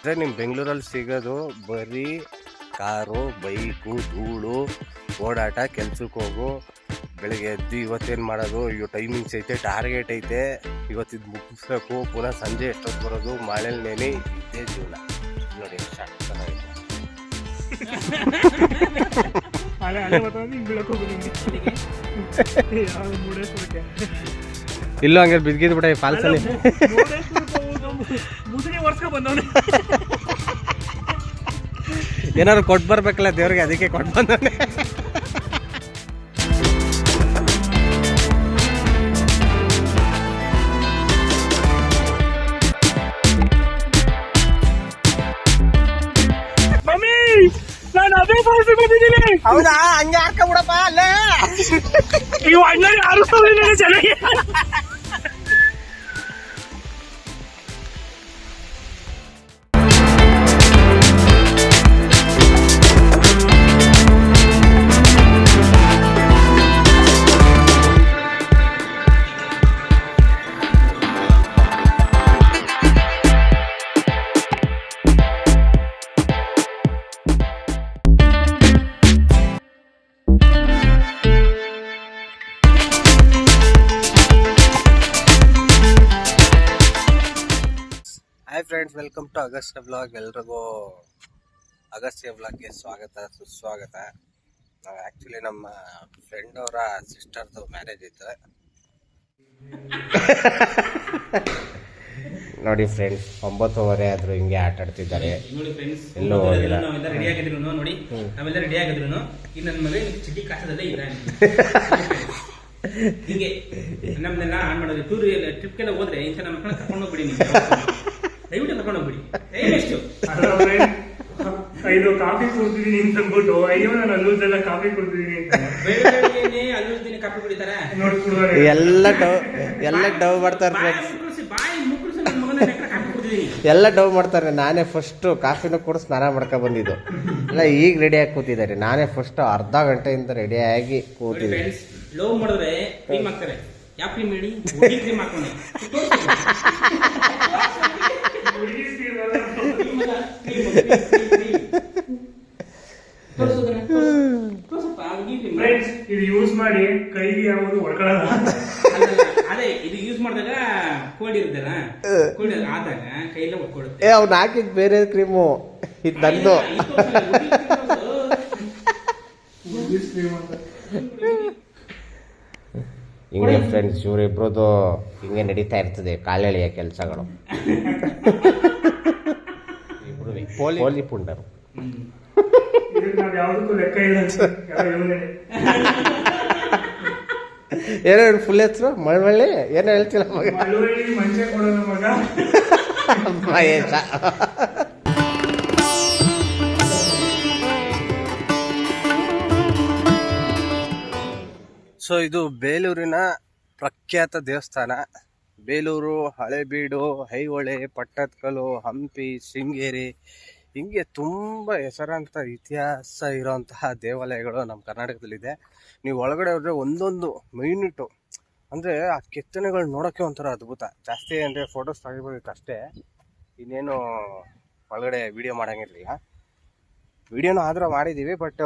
ಅಂದರೆ ನಿಮ್ಮ ಬೆಂಗಳೂರಲ್ಲಿ ಸಿಗೋದು ಬರೀ ಕಾರು ಬೈಕು ಧೂಳು ಓಡಾಟ ಕೆಲ್ಸಕ್ಕೆ ಹೋಗು. ಬೆಳಗ್ಗೆ ಎದ್ದು ಇವತ್ತೇನು ಮಾಡೋದು? ಇವು ಟೈಮಿಂಗ್ಸ್ ಐತೆ ಟಾರ್ಗೆಟ್ ಐತೆ. ಇವತ್ತಿದ್ದು ಮುಗಿಸ್ಬೇಕು. ಪುನಃ ಸಂಜೆ ಎಷ್ಟೊತ್ತು ಬರೋದು? ಮಳೆ ನೆನೆ ಇದೇ ಜೀವನ. ನೋಡಿ ಎಷ್ಟು ಯಾವ್ದು ಮುರುಡೇಶ್ವರಕ್ಕೆ? ಇಲ್ಲೂ ಹಂಗೆ ಬಿದ್ದಿದ್ದು ಬಿಡ ಫಾಲ್ಸಲ್ಲಿ ಮುರುಡೇಶ್ವರಕ್ಕೆ ಹೋಗೋದು ಬಂದವನು. ಏನಾದ್ರು ಕೊಟ್ಟು ಬರ್ಬೇಕಲ್ಲ ದೇವ್ರಿಗೆ ಅದಕ್ಕೆ ಕೊಟ್ಟು ಬಂದವನೇ. ಮಮ್ಮಿ ನಾನು ಅದೇ ಫಾಲ್ಸ್ ಬಂದಿದ್ದೀನಿ. ಹೌದಾ? ಹಂಗೆ ಹಾಕಬಿಡಪ್ಪ ಅಲ್ಲೇ. ನೀವು ಅಣ್ಣ ಯಾರು ಚೆನ್ನಾಗಿ. Friends welcome to August blog ಎಲ್ರಿಗೂ ಅಗಸ್ಟ್ ಬ್ಲಾಗ್ಗೆ ಸ್ವಾಗತ ಸುಸ್ವಾಗತ. ನಾವು ಆ್ಯಕ್ಚುಲಿ ನಮ್ಮ ಫ್ರೆಂಡ್ ಅವರ ಸಿಸ್ಟರ್ದು ಮ್ಯಾರೇಜ್ ಇತ್ತು. ನೋಡಿ ಫ್ರೆಂಡ್ಸ್ ಒಂಬತ್ತುವರೆ ಆದರೂ ಹಿಂಗೆ ಆಟ ಆಡ್ತಿದ್ದಾರೆ. ನೋಡಿ ಫ್ರೆಂಡ್ಸ್ ಎಲ್ಲೂ ಹೋಗಿಲ್ಲ. ನಾವೆಲ್ಲ ರೆಡಿ ಆಗಿದ್ರು ನೋಡಿ ನಾವೆಲ್ಲ ರೆಡಿ ಆಗಿದ್ರು ಈ ನನ್ನ ಮಗ ಚಿಟಿ ಕಾಸದಲ್ಲೇ ಇದ್ದಾನೆ. ಹೀಗೆ ನಮ್ದೆಲ್ಲ ಆನ್ ಮಾಡೋದು. ಟೂರ್ ಟ್ರಿಪ್ಗೆಲ್ಲ ಹೋದ್ರೆ ಇಂಥ ನಮ್ಮ ಮಕ್ಕಳನ್ನ ಕರ್ಕೊಂಡು ಹೋಗ್ಬಿಡಿ ನೀವು. ದಯವಿಟ್ಟು ಕರ್ಕೊಂಡು ಹೋಗ್ಬಿಡಿ ಟೈಮ್ ಎಷ್ಟು ಐದು ಕಾಫಿ ಕುಡ್ತಿದೀನಿ ಅಂತ ಅಂದ್ಬಿಟ್ಟು ಅಯ್ಯೋ ನಾನು ಅಲ್ಲೂದೆಲ್ಲ ಕಾಫಿ ಕುಡ್ತಿದೀನಿ ಅಂತ. ಬೆಳಗ್ಗೆ ಅಲ್ಲೂ ದಿನ ಕಾಫಿ ಕುಡಿತಾರ. ನೋಡಿ ಕುಡ್ದಾರೆ. ಎಲ್ಲ ಡವ್ ಎಲ್ಲ ಡವ್ ಮಾಡ್ತಾರೆ ಫ್ರೆಂಡ್ಸ್ ಮುಕ್ಕಳಿಸಿ ಬಾಯಿ ಮುಕ್ಕಳಿಸಿ ನನ್ನ ಮಗನ ನೆಕ್ರ ಕಾಪಿ ಕುಡಿದಿದ್ದೀನಿ. ಎಲ್ಲ ಡವ್ ಮಾಡ್ತಾರೆ ನಾನೇ ಫಸ್ಟ್ ಕಾಫಿನ ಕೂಡ ಸ್ನಾನ ಮಾಡ್ಕೊ ಬಂದಿದ್ದು. ಇಲ್ಲ ಈಗ ರೆಡಿಯಾಗಿ ಕೂತಿದ್ದಾರೆ. ನಾನೇ ಫಸ್ಟ್ ಅರ್ಧ ಗಂಟೆಯಿಂದ ರೆಡಿಯಾಗಿ ಆಗಿ ಕೂತಿದ್ದೆ ಫ್ರೆಂಡ್ಸ್ ಮಾಡಿದ್ರೆ ಯಾವ ಕ್ರೀಮ್ ಹೇಳಿ? ಕ್ರೀಮ್ ಹಾಕೊಂಡೆ. ಫ್ರೆಂಡ್ಸ್ ಇದು ಯೂಸ್ ಮಾಡಿ ಕೈಗೆ ಯಾವುದು ಅದೇ ಇದು ಯೂಸ್ ಮಾಡಿದಾಗ ಕೋಲ್ಡ್ ಇರುತ್ತಲ್ಲ? ಕೋಲ್ಡ್ ಆದಾಗ ಕೈಯೆಲ್ಲ ಏ ಅವ್ನು ಹಾಕಿದ್ ಬೇರೆ ಕ್ರೀಮು ಇದು ನಂದು. ಕ್ರೀಮ್ ಅಂತ. ಹಿಂಗೆ ಫ್ರೆಂಡ್ಸ್ ಇವರಿಬ್ರದ್ದು ಹಿಂಗೆ ನಡೀತಾ ಇರ್ತದೆ ಕಾಲೆಳೆಯ ಕೆಲಸಗಳು. ಪೋಲಿ ಪುಂಡರು. ಇದಕ್ಕೆ ನಾವ್ ಯಾವ್ದಕ್ಕೂ ಲೆಕ್ಕ ಇಲ್ಲ ಅಂತ. ಯಾವ ಏನೋ ಫುಲ್ ಹೆಸರು? ಮಳವಳ್ಳಿ? ಏನೋ ಹೇಳ್ತಿಲ್ಲ ಮಗ? ಮಂಚೆ ಕೊಡೋಣ ಮಗ. ಮಹೇಶ. ಸೊ ಇದು ಬೇಲೂರಿನ ಪ್ರಖ್ಯಾತ ದೇವಸ್ಥಾನ. ಬೇಲೂರು, ಹಳೆಬೀಡು, ಐಹೊಳೆ, ಪಟ್ಟದಕಲ್ಲು, ಹಂಪಿ, ಶೃಂಗೇರಿ ಹಿಂಗೆ ತುಂಬ ಹೆಸರಾಂತ ಇತಿಹಾಸ ಇರೋಂತಹ ದೇವಾಲಯಗಳು ನಮ್ಮ ಕರ್ನಾಟಕದಲ್ಲಿದೆ. ನೀವು ಒಳಗಡೆ ಹೋದರೆ ಒಂದೊಂದು ಮೈನ್ಯೂಟು ಅಂದರೆ ಆ ಕೆತ್ತನೆಗಳು ನೋಡೋಕ್ಕೆ ಒಂಥರ ಅದ್ಭುತ. ಜಾಸ್ತಿ ಅಂದರೆ ಫೋಟೋಸ್ ತೆಗಿಬೋದಿತ್ತು ಅಷ್ಟೇ ಇನ್ನೇನು ಒಳಗಡೆ ವಿಡಿಯೋ ಮಾಡೋಂಗಿರಲಿಲ್ಲ. ವಿಡಿಯೋನು ಆದ್ರೆ ಮಾಡಿದ್ದೀವಿ ಬಟ್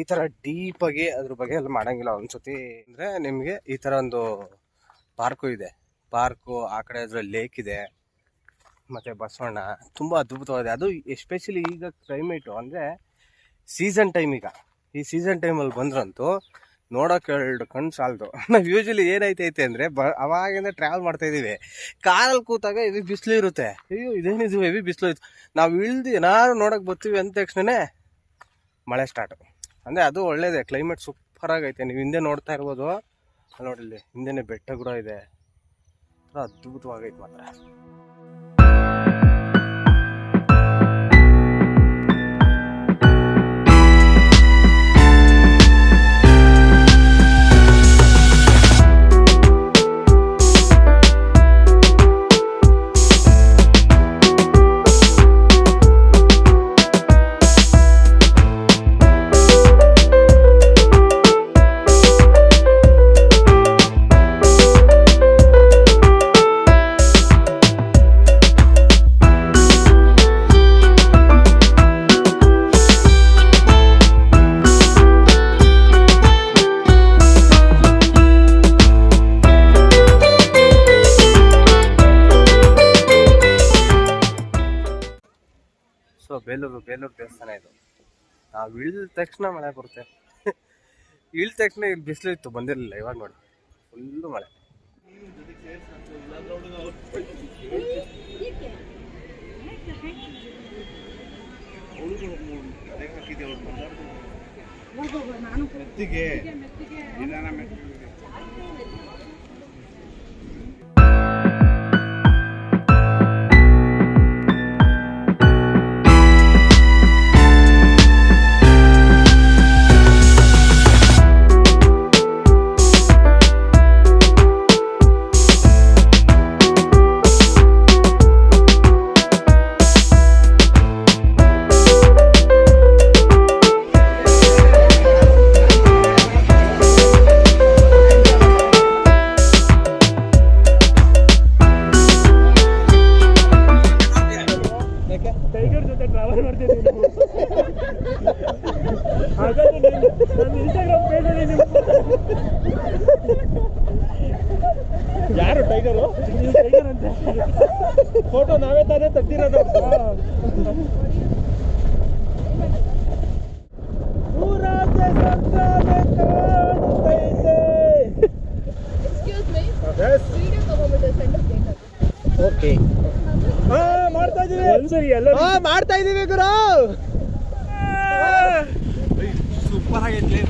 ಈ ಥರ ಡೀಪಾಗಿ ಅದ್ರ ಬಗ್ಗೆ ಎಲ್ಲ ಮಾಡೋಂಗಿಲ್ಲ. ಒಂದ್ಸತಿ ಅಂದರೆ ನಿಮಗೆ ಈ ಥರ ಒಂದು ಪಾರ್ಕು ಇದೆ. ಪಾರ್ಕು ಆ ಕಡೆ ಅದ್ರ ಲೇಕ್ ಇದೆ, ಮತ್ತು ಬಸವಣ್ಣ. ತುಂಬ ಅದ್ಭುತವಾಗಿದೆ. ಅದು ಎಸ್ಪೆಷಲಿ ಈಗ ಕ್ಲೈಮೇಟು ಅಂದರೆ ಸೀಸನ್ ಟೈಮ್ ಈಗ. ಈ ಸೀಸನ್ ಟೈಮಲ್ಲಿ ಬಂದ್ರಂತೂ ನೋಡೋಕೆ ಎರಡು ಕಣ್ಣು ಸಾಲದು. ನಾವು ಯೂಶಲಿ ಏನಾಯ್ತೈತೆ ಅಂದರೆ ಬ ಅವಾಗಿಂದ ಟ್ರಾವೆಲ್ ಮಾಡ್ತಾ ಇದ್ದೀವಿ ಕಾರಲ್ಲಿ ಕೂತಾಗ ಇದು ಬಿಸಿಲು ಇರುತ್ತೆ. ಅಯ್ಯೋ ಇದೇನಿದು ಹೆವಿ ಬಿಸಿಲು ಇತ್ತು. ನಾವು ಇಳ್ದು ಏನಾದ್ರು ನೋಡೋಕೆ ಬರ್ತೀವಿ ಅಂದ ತಕ್ಷಣನೇ ಮಳೆ ಸ್ಟಾರ್ಟ್ ಅಂದರೆ ಅದು ಒಳ್ಳೇದೇ ಕ್ಲೈಮೇಟ್ ಸೂಪರ್ ಆಗೈತೆ. ನೀವು ಹಿಂದೆ ನೋಡ್ತಾ ಇರ್ಬೋದು. ನೋಡಿ ಇಲ್ಲಿ, ಹಿಂದೆನೇ ಬೆಟ್ಟ ಕೂಡ ಇದೆ. ಒಂಥರ ಅದ್ಭುತವಾಗೈತೆ ಮಾತ್ರ. ಇಳಿದ ತಕ್ಷಣ ಮಳೆ ಬರುತ್ತೆ. ಇಳಿದ ತಕ್ಷಣ ಇಲ್ಲಿ ಬಿಸಿಲಿತ್ತು ಬಂದಿರಲಿಲ್ಲ ಇವಾಗ ನೋಡಿ. ಫುಲ್ಲು ಮಳೆ. ಟೈಗರ್ ಯಾರು ಟೈಗರು? ಟೈಗರ್ ಅಂತ ಫೋಟೋ ನಾವೇ ತಾನೇ ತಟ್ಟಿರೋದು ಓಕೆ ಮಾಡ್ತಾ ಇದೀವಿ. ಒಂದ್ಸರಿ ಎಲ್ಲ ಮಾಡ್ತಾ ಇದೀವಿ ಗುರು. ಸೂಪರ್ ಆಗೈತಿ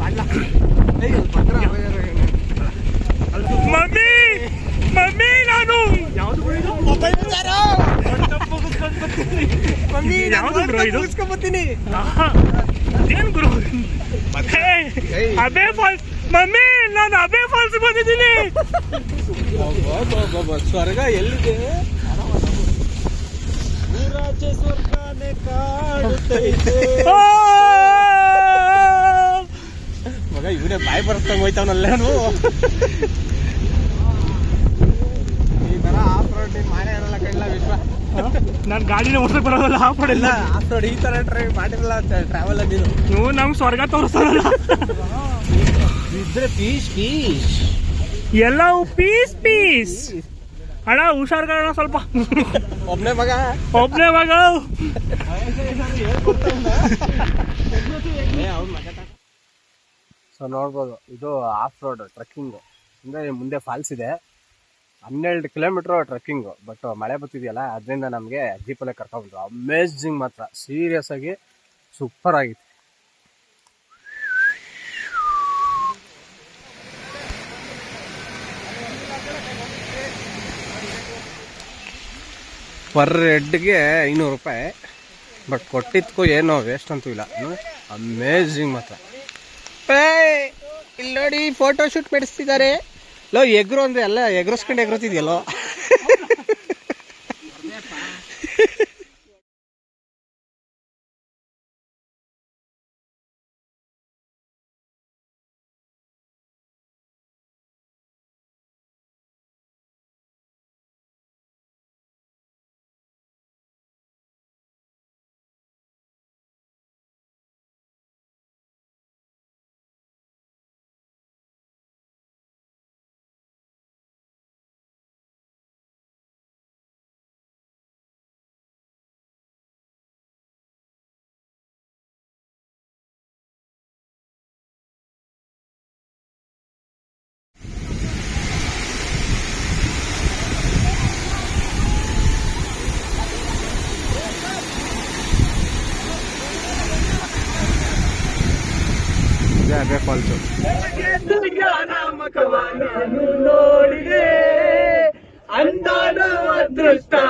ಮಮ್ಮಿ ಮಮ್ಮಿ ನಾನು ಆಹಾ, ಇದೇನ್ ಗುರು ಅಬೆ ಫಾಲ್ಸ್ ಮಮ್ಮಿ ನಾನು ಅಬೆ ಫಾಲ್ಸ್ ಬಂದಿದ್ದೀನಿ ಸ್ವರ್ಗ ಎಲ್ಲಿದೆ ಸ್ವರ್ಗನೇ ಕಾಡುತ್ತೈತೆ! ಮಗ ಇವನೇ ಬಾಯಿ ಬರ್ಸ್ದಂಗ್ ಹೋಯ್ತಾವನಲ್ಲ ಈ ತರ ಆಫ್ ರೋಡ್ ಮಾಡೇ ಇರಲ್ಲ ಕೈಲ ವಿಶ್ವ ನಾನ್ ಗಾಡಿನ ಓಡ್ಸಕ್ ಬರೋದಲ್ಲ ಆಫ್ ರೋಡ್ ಇಲ್ಲ ಆಫ್ ರೋಡ್ ಈ ತರ ಟ್ರೈ ಮಾಡಿರಲ್ಲ ಟ್ರಾವೆಲ್ ಅಲ್ಲಿ ನೀವು ನಮ್ಗೆ ಸ್ವರ್ಗ ತೋರಿಸೋದಲ್ಲ ಇದ್ರೆ ಪೀಸ್ ಪೀಸ್ ಎಲ್ಲವೂ ಪೀಸ್ ಪೀಸ್ ಅಣ್ಣ ಹುಷಾರ್ಗಣ ಸ್ವಲ್ಪ. ಒಬ್ನೇ ಮಗ. ಒಬ್ನೇ ಮಗ. ಸೊ ನೋಡ್ಬೋದು ಇದು ಆಫ್ ರೋಡ್ ಟ್ರಕ್ಕಿಂಗ್ ಅಂದರೆ ಮುಂದೆ ಫಾಲ್ಸ್ ಇದೆ. ಹನ್ನೆರಡು ಕಿಲೋಮೀಟ್ರ್ ಟ್ರೆಕ್ಕಿಂಗು ಬಟ್ ಮಳೆ ಬರ್ತಿದೆಯಲ್ಲ, ಅದರಿಂದ ನಮಗೆ ಜೀಪಲ್ಲೇ ಕರ್ಕೊಂಡ್ಬಂದ್ರು. ಅಮೇಝಿಂಗ್ ಮಾತ್ರ. ಸೀರಿಯಸ್ ಆಗಿ ಸೂಪರ್ ಆಗಿತ್ತು. ಪರ್ ಹೆಡ್ಗೆ ಐನೂರು ರೂಪಾಯಿ. ಬಟ್ ಕೊಟ್ಟಿದ್ಕೋ ಏನೋ ವೇಸ್ಟ್ ಅಂತೂ ಇಲ್ಲ. ಅಮೇಝಿಂಗ್ ಮಾತ್ರ. ಇಲ್ಲಿ ನೋಡಿ ಫೋಟೋ ಶೂಟ್ ಮಾಡಿಸ್ತಿದ್ದಾರೆ. ಲೋ ಎಗ್ರು ಅಂದ್ರೆ ಎಲ್ಲ ಎಗ್ರಸ್ಕೊಂಡು ಎಗ್ರತಿದ್ಯಲ್ಲೋ ಇದೇ ಅದೇ ಫಾಲ್ಸು ನೋಡಿದೆ ಅಂದಾನೋ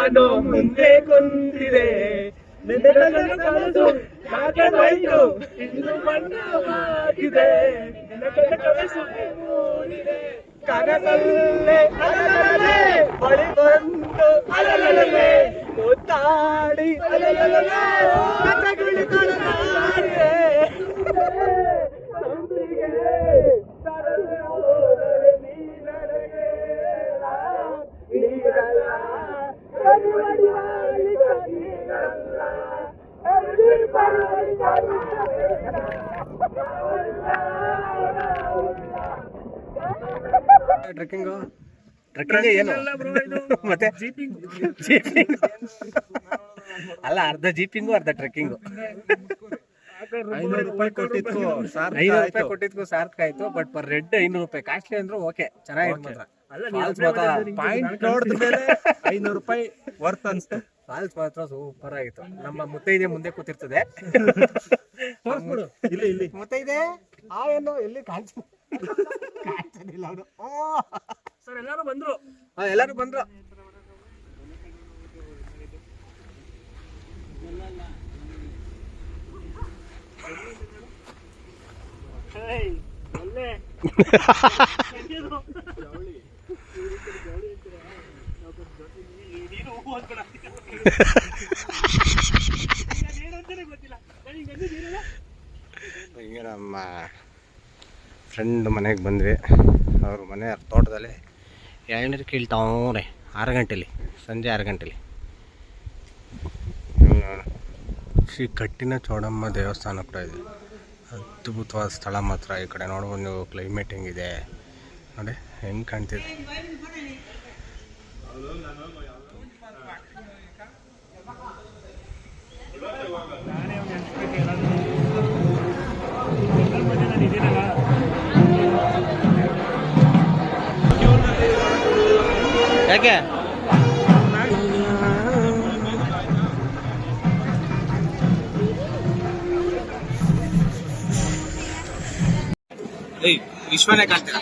ಅದೃಷ್ಟಾನೋ ಮುಂದೆ ಕುಂತಿದೆ. ಕನಸು ಕನಸು ಸಾಕಾಯ್ತು ಇನ್ನು ಬಣ್ಣವಾಗಿದೆ. ಕನಸು ಮೂಡಿದೆ. ಕನಸಲ್ಲೇ ಅಲಲಲಲೆ ಬಳಿ ಅಲಲಲಲೆ ಮುತ್ತಾಡಿ ಅಲಲಲಲೆ ಕಥಗಳು ಟ್ರೆಕ್ಕಿಂಗು? ಟ್ರೆಕ್ಕಿಂಗ್ ಏನು? ಅಲ್ಲ bro ಇದು. ಮತ್ತೆ ಜೀಪಿಂಗ್. ಜೀಪಿಂಗ್? ಅಲ್ಲ ಅರ್ಧ ಜೀಪಿಂಗು ಅರ್ಧ ಟ್ರೆಕ್ಕಿಂಗು. ಐನೂರು ರೂಪಾಯಿ ಕೊಟ್ಟಿತ್ತು ಐನೂರು ರೂಪಾಯಿ ಕೊಟ್ಟಿದ್ಕು ಸಾರ್ಥಕ ಆಯ್ತು ಬಟ್ ಪರ್ ರೆಡ್ ಐನೂರು ರೂಪಾಯಿ. ಕಾಸ್ಟ್ಲಿ ಅಂದ್ರು ಓಕೆ ಚೆನ್ನಾಗಿ ಮಾತ್ರ. ಪಾಯಿಂಟ್ ನೋಡಿದ ಮೇಲೆ ಐನೂರು ರೂಪಾಯಿ ವರ್ತ್ ಅನ್ಸ್ತು. ಫಾಲ್ಸ್ ಮಾತ್ರ ಸೂಪರ್ ಆಗಿತ್ತು. ನಮ್ಮ ಮುತ್ತೈದೆ ಮುಂದೆ ಕೂತಿರ್ತದೆ. ಇಲ್ಲಿ ಇಲ್ಲಿ. ಮುತ್ತೈದೆ ಆ ಏನು ಎಲ್ಲಿ ಕಾಣಿಸ್ ಕಾಣಿಸಲಿಲ್ಲ ಅವರು ಓ. ಸರ್ ಎಲ್ಲಾರು ಬಂದ್ರು? ಎಲ್ಲರೂ ಬಂದ್ರು. ಒಳ್ಳೆ. ಹಿಂಗೆ ನಮ್ಮ ಫ್ರೆಂಡ್ ಮನೆಗೆ ಬಂದ್ವಿ. ಅವ್ರ ಮನೆ ತೋಟದಲ್ಲಿ ಎಳ್ನೀರು ಕೀಳ್ತಾವ್ರೆ ಆರು ಗಂಟೆಲಿ, ಸಂಜೆ ಆರು ಗಂಟೆಲಿ. ಶ್ರೀ ಕಟ್ಟಿನ ಚೌಡಮ್ಮ ದೇವಸ್ಥಾನ ಕೂಡ ಇದೆ. ಅದ್ಭುತವಾದ ಸ್ಥಳ ಮಾತ್ರ ಈ ಕಡೆ ನೋಡ್ಬೋದು ನೀವು ಕ್ಲೈಮೇಟ್ ಹೆಂಗಿದೆ. ನೋಡಿ, ಹೆಂಗೆ ಕಾಣ್ತಿದೆ. ಯಾಕೆ? ವಿಶ್ವನೇ ಕಾಣ್ತೀರಾ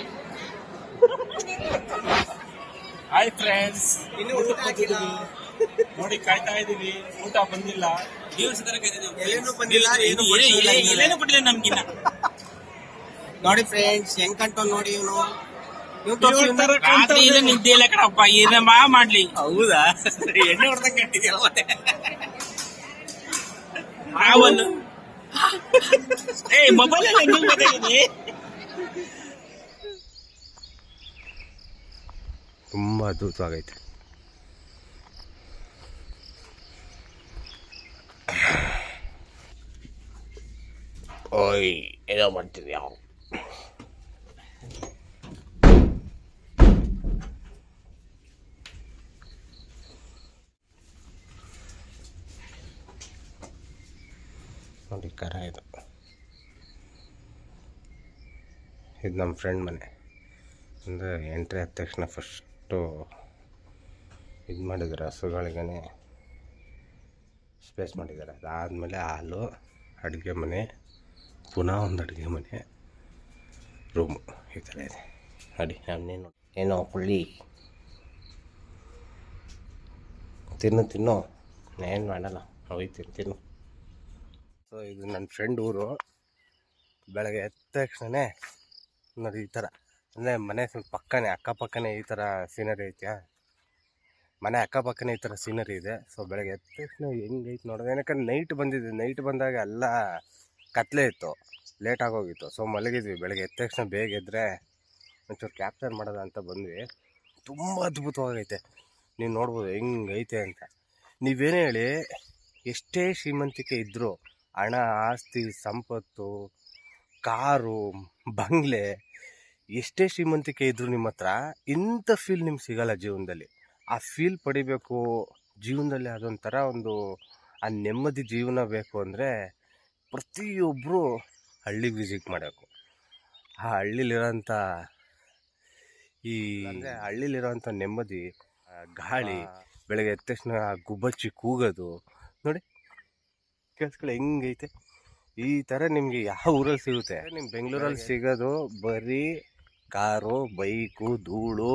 ಹಾಯ್ ಫ್ರೆಂಡ್ಸ್ ಇನ್ನು ಊಟ ನೋಡಿ ಕಾಯ್ತಾ ಇದೀವಿ ಊಟ ಬಂದಿಲ್ಲ. ಎಲೆನೂ ಬಂದಿಲ್ಲ, ಏನು. ಎಲೆನೂ ಕೊಟ್ಟಿಲ್ಲ ನಮ್ಗಿನ್ನ ನೋಡಿ ಫ್ರೆಂಡ್ಸ್ ಹೆಂಗ್ ಕಂಟೋ ನೋಡಿ ಇವನು. ರಾತ್ರಿ ಇಲ್ಲ. ನಿದ್ದೆ ಇಲ್ಲ ಕಣಪ್ಪ. ಏನ ಮಾಡ್ಲಿ. ಹೌದಾ? ಎಣ್ಣೆ ಹೊಡೆದಂಗ್ ಕಟ್ಟಿದ್ಯಲ್ಲ ಮತ್ತೆ. ಹಾವಲ್ಲು ಏ ಮೊಬೈಲ್ ಅಲ್ಲಿ ಹೆಂಗ್ ತುಂಬಾ ಅದ್ಭುತವಾಗೈತೆ. ಓಯ್, ಏನೋ ಮಾಡ್ತಿದ್ಯಾ? ನೋಡಿ, ಕರ ಇದು. ಇದು ನಮ್ಮ ಫ್ರೆಂಡ್ ಮನೆ. ಅಂದರೆ ಎಂಟ್ರಿ ಆದ ತಕ್ಷಣ ಫಸ್ಟು ಇದು ಮಾಡಿದ್ದಾರೆ ಹಸುಗಳಿಗೇ ಸ್ಪೇಸ್ ಮಾಡಿದ್ದಾರೆ. ಅದಾದಮೇಲೆ ಹಾಲು, ಅಡುಗೆ ಮನೆ, ಪುನಃ ಒಂದು ಅಡುಗೆ ಮನೆ ರೂಮು ಈ ಥರ ಇದೆ. ನೋಡಿ ನಾನೇನು ಏನೋ ಹುಳಿ. ತಿನ್ನು ತಿನ್ನು. ಏನು ಮಾಡಲ್ಲ ಹೋಯ್ತೀನಿ ತಿನ್ನು. ಸೊ ಇದು ನನ್ನ ಫ್ರೆಂಡ್ ಊರು. ಬೆಳಗ್ಗೆ ಎದ್ದ ತಕ್ಷಣನೇ ನೋಡಿ ಈ ಥರ. ಅಂದರೆ ಮನೆ ಸ್ವಲ್ಪ ಪಕ್ಕನೇ, ಅಕ್ಕಪಕ್ಕನೇ ಈ ಥರ ಸೀನರಿ ಐತ್ಯಾ? ಮನೆ ಅಕ್ಕಪಕ್ಕನೇ ಈ ಥರ ಸೀನರಿ ಇದೆ. ಸೊ ಬೆಳಗ್ಗೆ ಎದ್ದ ತಕ್ಷಣ ಹೆಂಗೈತೆ ನೋಡೋದು ಏನಕ್ಕೆ ನೈಟ್ ಬಂದಿದ್ದೆ ನೈಟ್ ಬಂದಾಗ ಎಲ್ಲ ಕತ್ಲೆ ಇತ್ತು. ಲೇಟ್ ಆಗೋಗಿತ್ತು. ಸೊ ಮಲಗಿದ್ವಿ. ಬೆಳಗ್ಗೆ ಎದ್ದ ತಕ್ಷಣ ಬೇಗ ಎದ್ದರೆ ಒಂಚೂರು ಕ್ಯಾಪ್ಚರ್ ಮಾಡೋದ ಅಂತ ಬಂದ್ವಿ. ತುಂಬ ಅದ್ಭುತವಾಗೈತೆ. ನೀವು ನೋಡ್ಬೋದು ಹೆಂಗೈತೆ ಅಂತ. ನೀವೇನು ಹೇಳಿ, ಎಷ್ಟೇ ಶ್ರೀಮಂತಿಕೆ ಇದ್ದರೂ ಹಣ, ಆಸ್ತಿ, ಸಂಪತ್ತು, ಕಾರು, ಬಂಗ್ಲೆ ಎಷ್ಟೇ ಶ್ರೀಮಂತಿಕೆ ಇದ್ದರೂ ನಿಮ್ಮ ಹತ್ರ ಇಂಥ ಫೀಲ್ ನಿಮ್ಗೆ ಸಿಗಲ್ಲ ಜೀವನದಲ್ಲಿ. ಆ ಫೀಲ್ ಪಡಿಬೇಕು ಜೀವನದಲ್ಲಿ ಅದೊಂಥರ ಒಂದು ಆ ನೆಮ್ಮದಿ ಜೀವನ ಬೇಕು ಅಂದರೆ ಪ್ರತಿಯೊಬ್ಬರು ಹಳ್ಳಿಗೆ ವಿಸಿಟ್ ಮಾಡಬೇಕು. ಆ ಹಳ್ಳಿಲಿರೋಂಥ ಈ ಅಂದರೆ ಹಳ್ಳಿಲಿರೋಂಥ ನೆಮ್ಮದಿ ಗಾಳಿ ಬೆಳಗ್ಗೆ ಎದ್ದ ತಕ್ಷಣ ಆ ಗುಬ್ಬಚ್ಚಿ ಕೂಗೋದು ನೋಡಿ ಕೇಳಿಸ್ಕೊಳ್ಳಿ ಹೆಂಗೈತೆ. ಈ ಥರ ನಿಮಗೆ ಯಾವ ಊರಲ್ಲಿ ಸಿಗುತ್ತೆ? ನಿಮ್ಮ ಬೆಂಗಳೂರಲ್ಲಿ ಸಿಗೋದು ಬರೀ ಕಾರು ಬೈಕು ಧೂಳು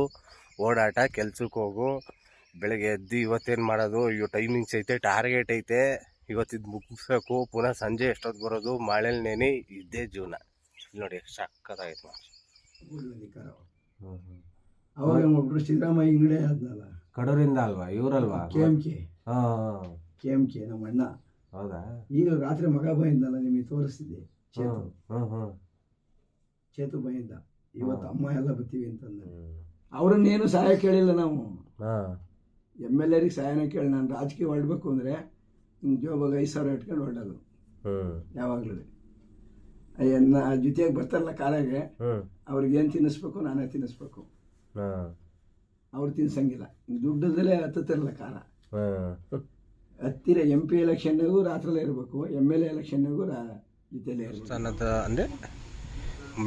ಓಡಾಟ ಕೆಲ್ಸಕ್ಕೆ ಹೋಗು. ಬೆಳಗ್ಗೆ ಎದ್ದು ಇವತ್ತೇನು ಮಾಡೋದು? ಅಯ್ಯೋ ಟೈಮಿಂಗ್ಸ್ ಐತೆ ಟಾರ್ಗೆಟ್ ಐತೆ. ಇವತ್ತಿದ್ದು ಮುಗಿಸ್ಬೇಕು. ಪುನಃ ಸಂಜೆ ಎಷ್ಟೊತ್ತು ಬರೋದು? ಮಳೆಲಿ ನೆನೆ ಇದ್ದೇ ಜೀವನ. ಇಲ್ಲಿ ನೋಡಿ ಎಷ್ಟು ಸಕ್ಕತ್ತಾಗೈತೆ ನೋಡಿ ಅಧಿಕಾರ ಅವಾಗ ಒಬ್ರು ಸಿದ್ದರಾಮಯ್ಯ ಇಂಗಡೆ ಆದ್ನಲ್ಲ. ಕಡೂರಿಂದ ಅಲ್ವಾ? ಇವರಲ್ವಾ? K M K. ಹಾಂ ಕೆ ಎಂ ಕೆ ನಮ್ಮ ಅಣ್ಣ. ಹೌದಾ? ಈಗ ರಾತ್ರಿ ಮಗ ಬಂದಿದ್ದಲ್ಲ ನಿಮಗೆ ತೋರಿಸ್ತಿದ್ದೆ. ಚೇತು ಹ್ಞೂ ಹ್ಞೂ ಚೇತು ಬಂದಿದ್ದ. ಇವತ್ತು ಅಮ್ಮ ಎಲ್ಲ ಬರ್ತೀವಿ ಅಂತಂದ. ಅವ್ರನ್ನೇನು ಸಹಾಯ ಕೇಳಿಲ್ಲ ನಾವು. ಹಾಂ. ಎಂ ಎಲ್ ಎರಿಗೆ ಸಹಾಯನ ಕೇಳಿ ನಾನು ರಾಜಕೀಯ ಹೊರಡ್ಬೇಕು ಅಂದರೆ ಹಿಂಗೆ ಜೋಬಾಗ ಐದು ಸಾವಿರ ಇಟ್ಕೊಂಡು ಹೊರಡೋದು. ಯಾವಾಗಲೂ. ಅಯ್ಯನ್ನ ಜೊತೆಯಾಗಿ ಬರ್ತಾರಲ್ಲ ಕಾರಾಗೆ ಹ್ಞೂ ಅವ್ರಿಗೆ ಏನು ತಿನ್ನಿಸ್ಬೇಕು ನಾನೇ ತಿನ್ನಿಸ್ಬೇಕು. ಹಾಂ. ಅವ್ರು ತಿನ್ಸಂಗಿಲ್ಲ. ದುಡ್ಡದಲ್ಲೇ ಹತ್ತಿರಲ್ಲ ಕಾಲ ಹಾಂ. ಹತ್ತಿರ ಎಂ ಪಿ ಎಲೆಕ್ಷನ್ಗೂ ರಾತ್ರಿ ಇರಬೇಕು ಎಂ ಎಲ್ ಎ ಎಲೆಕ್ಷನ್ಗೂ ರಾ ಜೊತೆಲೇ ಇರಬೇಕು. ಅಂದರೆ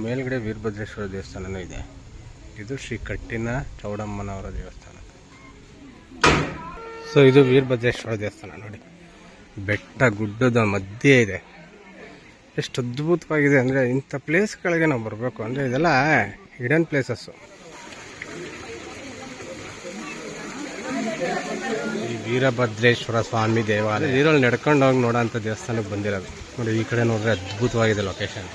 ಮೇಲ್ಗಡೆ ವೀರಭದ್ರೇಶ್ವರ ದೇವಸ್ಥಾನನೂ ಇದೆ. ಇದು ಶ್ರೀ ಕಟ್ಟಿನ ಚೌಡಮ್ಮನವರ ದೇವಸ್ಥಾನ. ಸೊ ಇದು ವೀರಭದ್ರೇಶ್ವರ ದೇವಸ್ಥಾನ ನೋಡಿ. ಬೆಟ್ಟ ಗುಡ್ಡದ ಮಧ್ಯೆ ಇದೆ. ಎಷ್ಟು ಅದ್ಭುತವಾಗಿದೆ ಅಂದರೆ ಇಂಥ ಪ್ಲೇಸ್ಗಳಿಗೆ ನಾವು ಬರಬೇಕು ಅಂದರೆ ಇದೆಲ್ಲ ಹಿಡನ್ ಪ್ಲೇಸಸ್ಸು ಈ ವೀರಭದ್ರೇಶ್ವರ ಸ್ವಾಮಿ ದೇವಾಲಯ. ನೀರಲ್ಲಿ ನಡ್ಕೊಂಡು ಹೋಗಿ ನೋಡೋಂಥ ದೇವಸ್ಥಾನಕ್ಕೆ ಬಂದಿರೋದು. ನೋಡಿ, ಈ ಕಡೆ ನೋಡಿದ್ರೆ ಅದ್ಭುತವಾಗಿದೆ ಲೊಕೇಶನ್